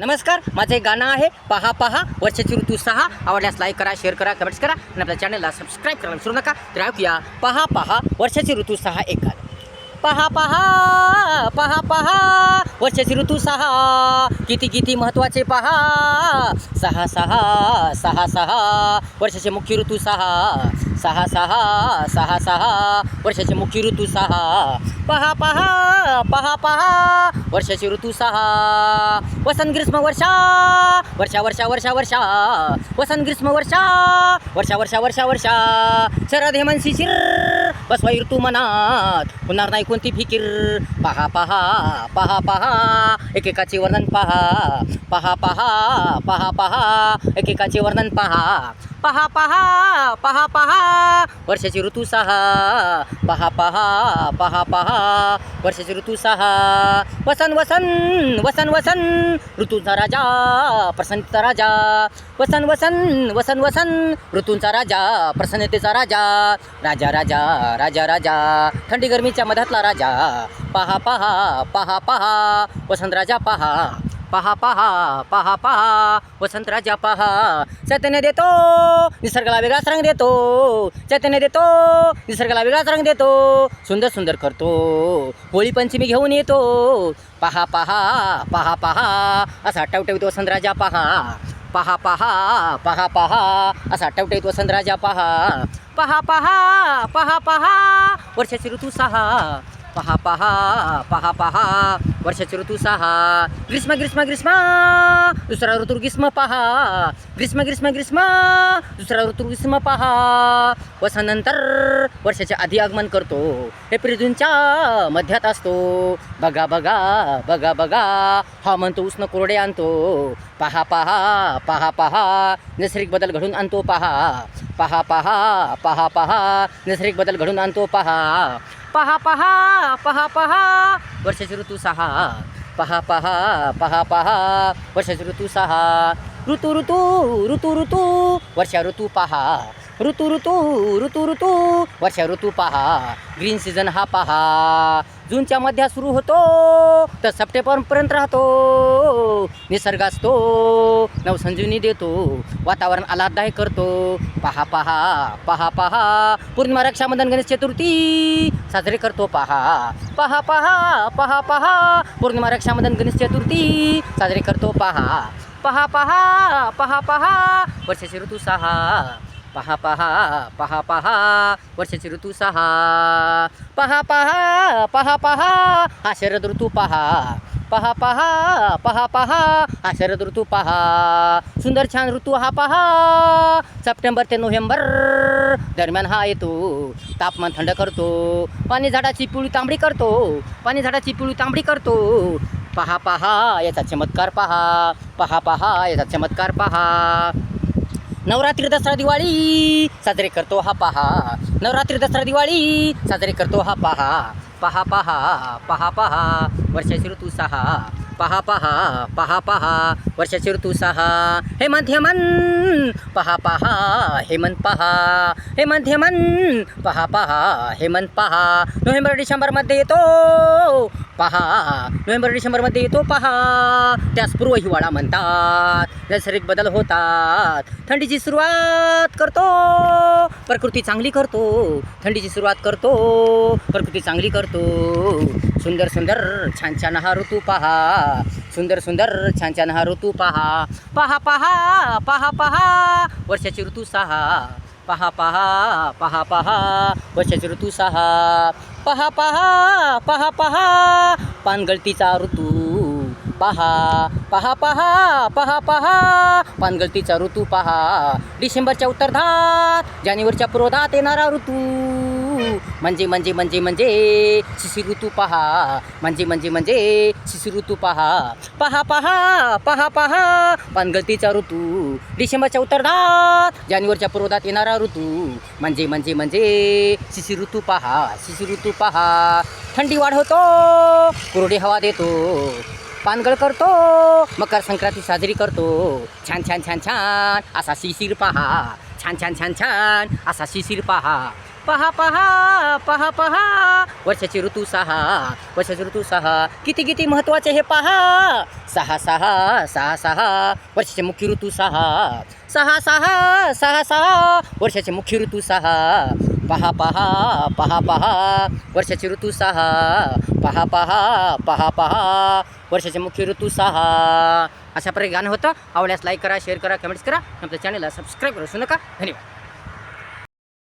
नमस्कार माझं एक गाणं आहे पहा पहा वर्षाची ऋतू सहा. आवडल्यास लाईक करा शेअर करा कमेंट्स करा आणि आपल्या चॅनलला सबस्क्राईब करायला विसरू नका. तर ऐकूया पहा पहा वर्षाची ऋतू सहा एक गाणं पहा पहा पहा पहा वर्षाची ऋतू सहा. किती किती महत्त्वाचे पहा. सहा सहा सहा सहा. वर्षाचे मुख्य ऋतू सहा. सहा सहा सहा सहा. वर्षाचे मुख्य ऋतू सहा. पहा पहा पहा पहा. वर्षाचे ऋतू सहा. वसंत ग्रीष्म वर्षा. वर्षा वर्षा वर्षा वर्षा. वसंत ग्रीष्म वर्षा. वर्षा वर्षा वर्षा वर्षा. शरद हेमंत शिशिर. बसवा तू मनात होणार नाही कोणती फिकीर? पहा पहा पहा पहा एकेकाचे वर्णन पहा पहा पहा पहा पहा एकेकाचे वर्णन पहा पहा पहा पहा पहा. वर्षाची ऋतू सहा. पहा पहा पहा पहा. वर्षाची ऋतू सहा. वसन वसन वसन वसन. ऋतूंचा राजा प्रसन्नतेचा राजा. वसन वसन वसन वसन. ऋतूंचा राजा प्रसन्नतेचा राजा. राजा राजा राजा राजा. थंडी गरमीच्या मधातला राजा. पहा पहा पहा पहा. वसंत राजा पहा. पहा पहा पहा पहा. वसंतराजा पहा. चैतन्य देतो निसर्गाला वेगळाच रंग देतो. चैतन्य देतो निसर्गाला वेगळाच रंग देतो. सुंदर सुंदर करतो. होळी पंचमी घेऊन येतो. पहा पहा पहा पहा. असा टवटवीत वसंतराजा पहा. पहा पहा पहा पहा. असा टवटवीत वसंतराजा पहा. पहा पहा पहा पहा. वर्षाची ऋतू सहा. पहा पहा पहा पहा. वर्षाचे ऋतू सहा. ग्रीष्म ग्रीष्म ग्रीष्म. दुसरा ऋतू ग्रीष्म पहा. ग्रीष्म ग्रीष्म ग्रीष्म. दुसरा ऋतू ग्रीष्म पहा. वसानंतर वर्षाचे आधी आगमन करतो. एप्रिल जूनच्या मध्यात असतो. बघा बघा बघा बघा. हा म्हणतो उष्ण कोरडे आणतो. पहा पहा पहा पहा. नैसर्गिक बदल घडून आणतो पहा. पहा पहा पहा पहा. नैसर्गिक बदल घडून आणतो पहा. पहा पहा पहा पहा. वर्षाची ऋतू सहा. पहा पहा पहा पहा. वर्षाची ऋतू सहा. ऋतू ऋतू ऋतू ऋतू. वर्षा ऋतू पहा. ऋतू ऋतू ऋतू ऋतू. वर्षा ऋतू पहा. ग्रीन सीझन हा पहा. जूनच्या मध्यात सुरू होतो तर सप्टेंबरपर्यंत राहतो. निसर्ग असतो नवसंजीवनी देतो वातावरण आल्हाददायक करतो. पहा पहा पहा पहा पूर्णिमा रक्षाबंधन गणेश चतुर्थी साजरे करतो पहा. पहा पहा पहा पहा पूर्णिमा रक्षाबंधन गणेश चतुर्थी साजरे करतो पहा. पहा पहा पहा पहा वर्षाचे ऋतू सहा. पहा पहा पहा पहा वर्षाची ऋतू सहा पहा पहा पहा पहा हा शरद ऋतू पहा पहा पहा पहा पहा हा शरद ऋतू पहा सुंदर छान ऋतू हा पहा सप्टेंबर ते नोव्हेंबर दरम्यान हा येतो तापमान थंड करतो पाणी झाडाची पिळू तांबडी करतो पाणी झाडाची पिळू तांबडी करतो पहा पहा याचा चमत्कार पहा पहा पहा याचा चमत्कार पहा नवरात्री दसरा दिवाळी साजरे करतो हा पहा. नवरात्री दसरा दिवाळी साजरे करतो हा पहा. पहा पहा पहा पहा. वर्षाची ऋतू सहा. पहा पहा पहा पहा. वर्षाची ऋतू सहा. हेमंत हेमंत. पहा पहा. हेमंत पहा. हेमंत हेमंत. पहा पहा. हेमंत पहा. नोव्हेंबर डिसेंबरमध्ये येतो. पहा. नोव्हेंबर डिसेंबरमध्ये येतो पहा. त्यास पूर्व हिवाळा म्हणतात. नैसर्गिक बदल होतात. थंडीची सुरुवात करतो. प्रकृती चांगली करतो. थंडीची सुरुवात करतो. प्रकृती चांगली करतो. सुंदर सुंदर छान छान हा ऋतू पहा. सुंदर सुंदर छान छान हा ऋतू पहा. पहा पहा पहा पहा. वर्षाची ऋतू सहा. पहा पहा पहा पहा वर्षाची ऋतू सहा. पहा पहा पहा पहा पानगळतीचा ऋतू पहा. पहा पहा पहा पहा पानगळतीचा ऋतू पहा. डिसेंबरच्या उत्तरधात जानेवारीच्या पूर्वधात येणारा ऋतू म्हणजे म्हणजे म्हणजे म्हणजे शिशिऋतू पहा. म्हणजे म्हणजे म्हणजे शिशिऋतू पहा. पहा पहा पहा पहा. पानगळतीचा ऋतू. डिसेंबरच्या उत्तरदात जानेवारीच्या पूर्वदात येणारा ऋतू. म्हणजे म्हणजे म्हणजे शिशिऋतू पहा शिशिऋतू पहा. थंडी वाढवतो कोरडी हवा देतो. पानगळ करतो मकर संक्रांती साजरी करतो. छान छान छान छान असा शिशिर पहा. छान छान छान छान असा शिशिर पहा. पहा पहा पहा पहा. वर्षाची ऋतू सहा वर्षाची ऋतू सहा. किती किती महत्त्वाचे हे पहा. सहा सहा सहा सहा. वर्षाचे मुख्य ऋतू सहा. सहा सहा सहा सहा. वर्षाचे मुख्य ऋतू सहा. पहा पहा पहा पहा. वर्षाचे ऋतू सहा. पहा पहा पहा पहा. वर्षाचे मुख्य ऋतू सहा. अशा प्रकारे गाणं होतं. आवडल्यास लाईक करा शेअर करा कमेंट्स करा. आपल्या चॅनलला सबस्क्राईब करू नका. धन्यवाद.